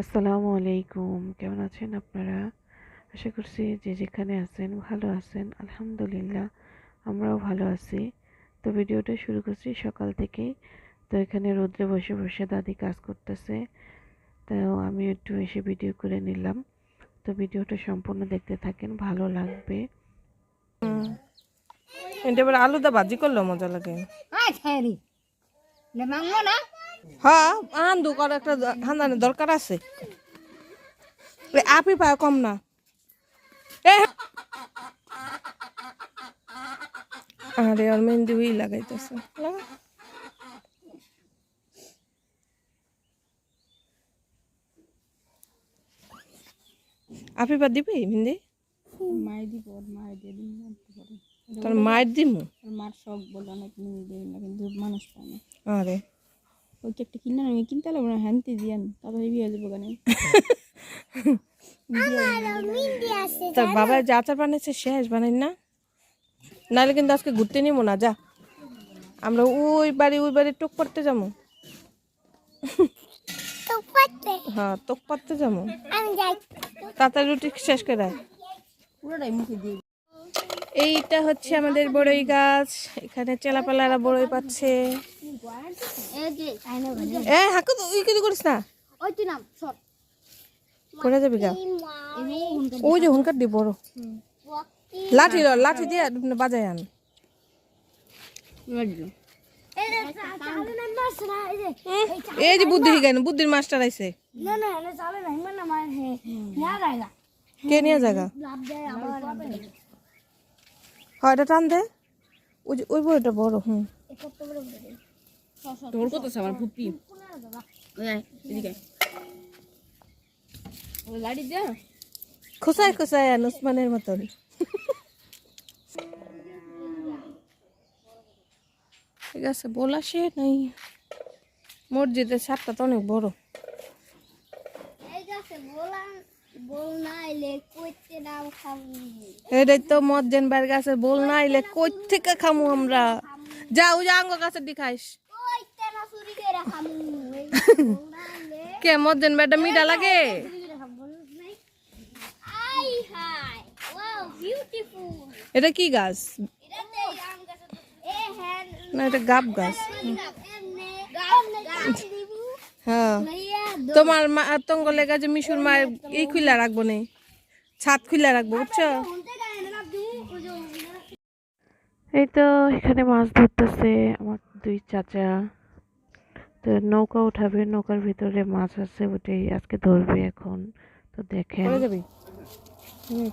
আসসালামু আলাইকুম। কেমন আছেন আপনারা? আশা করছি যে যেখানে আছেন ভালো আছেন আলহামদুলিল্লাহ। আমরাও ভালো আছি। তো ভিডিওটা শুরু করছি সকাল থেকেই তো এখানে রোদ্রে বসে বসে দাদি কাজ করতেছে। তো আমি একটু এসে ভিডিও করে নিলাম। তো ভিডিওটা সম্পূর্ণ দেখতে থাকেন ভালো লাগবে। এটা এবার আলুদা ভাজি করলেও মজা লাগে। না? হ্যাঁ আন্দু কর একটা হান্দানের দরকার আছে। আপি পায় কম না। আরে আর মেহেন্দি লাগাইতেছে। লাগা। আপি পা দিবি মেহেন্দি? মায়ের দিব মায়ের দিয়ে দিন তোর মায়ের দিমু? মার শখ বলে অনেক নিয়ে দেবে না কিন্তু মানুষ পায় না। আরে। ওই একটা কিনে আমি কিনতে লাগবো না হ্যান্তি দিয়ান তারপরে বিয়ে যাব কেন? তোর বাবা যে আচার বানাইছে শেষ বানাই না? নাহলে কিন্তু আজকে ঘুরতে নিবো না যা। আমরা ওই বাড়ি ওই বাড়ি টুক পারতে যাব। হ্যাঁ টুক পারতে যাব। তাড়াতাড়ি রুটি শেষ করে। পুরোটাই মুখে দিয়ে এইটা হচ্ছে আমাদের বড়ই গাছ এখানে চেলাপালারা বড়ই পাচ্ছে। এ, হাকু তুই কিছু করিস না। যাবি গা? যে হুনকার দি, বড়। লাঠি ল, লাঠি দিয়ে বাজায় আন। এই যে বুদ্ধি কেন বুদ্ধির মাস্টার আইছে। কে নিয়ে জায়গা হয়, এটা টান দে। ওই ওই বড়টা বড়, হুম। তোর কত আমার ফুপি। খোসায় খোসায় মতন। ঠিক আছে বলা সে নাই। মসজিদের ছাদটা তো অনেক বড়। এটাই তো মজ্জেন বার গাছে বল না এলে কই থেকে খামু আমরা? যা ওই যে আঙ্গ গাছের দি খাইস কে মজ্জেন বেটা মিঠা লাগে? এটা কি গাছ? না এটা গাব গাছ। হ্যাঁ তোমার মা তঙ্গ লেগা যে মিশুর মায়ের এই খুলা রাখব নে। ছাদ খুলা রাখব বুঝছ? এই তো এখানে মাছ ধরতেছে আমার দুই চাচা। তো নৌকা উঠাবে নৌকার ভিতরে মাছ আছে ওটাই আজকে ধরবে এখন। তো দেখেন।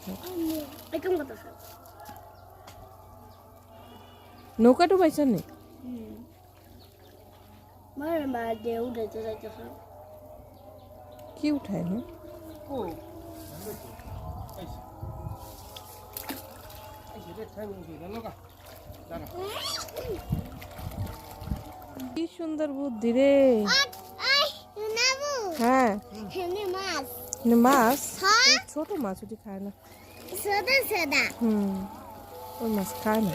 থাক। নৌকা ডুবাইছেন নি? কি উঠায় না? কি সুন্দর বুদ্ধি রে। হ্যাঁ। মাছ? ছোট মাছ ওটি খায় না। হুম ওই মাছ খায় না।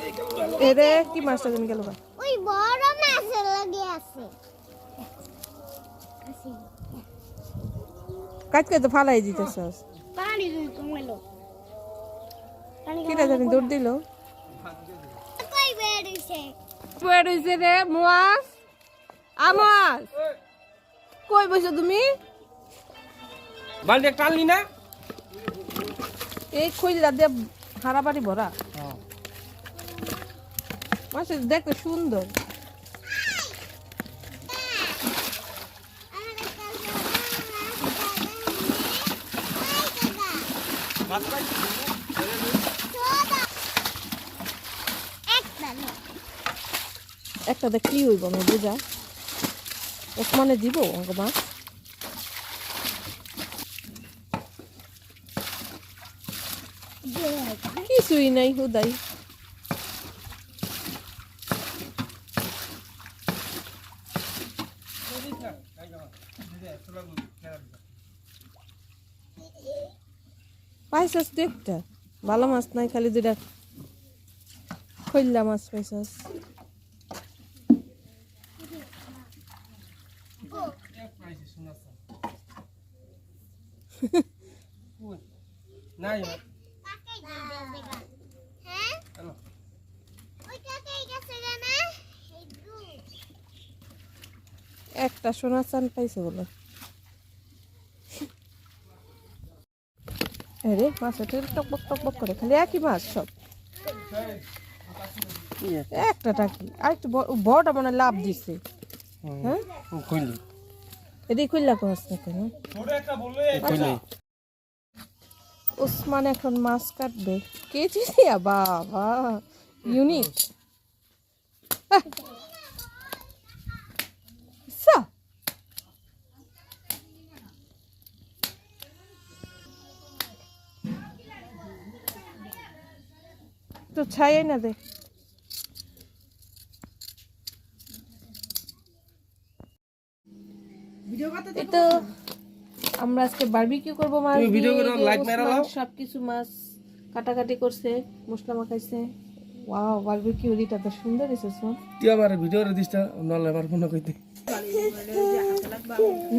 কি মাছটা যেন গেল ওই বড় মাছের লাগে আছে কাজ তো ফালাই দিতেছস পানি জানি দৌড় দিল। কই রে মাছ। আমাস কই বসে তুমি? বালতি টানলি না? এই খই রাত হারা বাড়ি ভরা। মাছ দেখতে সুন্দর। একটা দেখ কি হইব আমি বুঝা? এক মানে দিব অঙ্ক মাছ। কিছুই নাই, হুদাই। পাইছাস তুই একটা? ভালো মাছ নাই, খালি দুইটা। খৈল্লা মাছ পাইছাস। নাই একটা সোনা চান পাইছে বলে। আরে মাছ ওটা টকবক টকবক করে খালি একই মাছ সব। একটা টাকি আর একটু বড়- বড়টা মানে লাভ দিছে। হ্যাঁ কইলি এদিকে খুললা কস না কেন? ওসমান এখন মাছ কাটবে। কে চিনিয়া বাবা ইউনিক। তো ছাই না দে এই তো আমরা আজকে বারবিকিউ করব মাছ তুমি ভিডিও দিয়ে, করো, like মেরে দাও। সবকিছু মাছ কাটাকাটি করছে মশলা মাখাইছে। ওয়াও বারবিকিউ এটা তো সুন্দর হয়েছে ওসমান তুই আমার ভিডিও রে দিস নলে আমার ফোন কইতে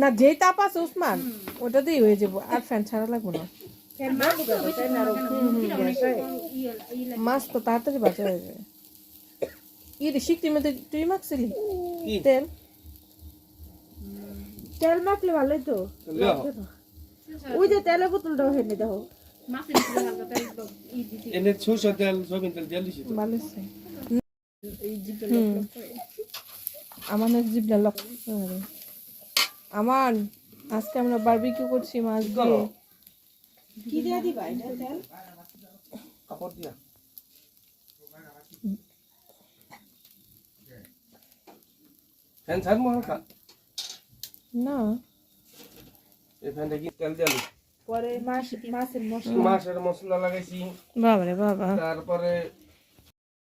না যেই তাপ আছে ওসমান ওটাতেই হয়ে যাব। আর ফ্যান ছাড়া লাগবে না। মাছ তো তাড়াতাড়ি বাঁচা হয়ে যাবে ইয়ে শিখতির মধ্যে তুই মাখছিলি? কি? তেল? তেল মাখলে ভালোই তো। ওই যে তেলের বোতলটা হেনে দেখো। এনে সরষ তেল সয়াবিন তেল তেল দিছি ভালো আছে আমার জিবলা লক আমার আজকে আমরা বারবিকিউ করছি মাছ দিয়ে। কাপড় দিয়া। না। এখানে কি তেল দিয়ালি পরে মাছ মাছের মশলা। মাছের মশলা লাগাইছি। বাবারে বাবা। তারপরে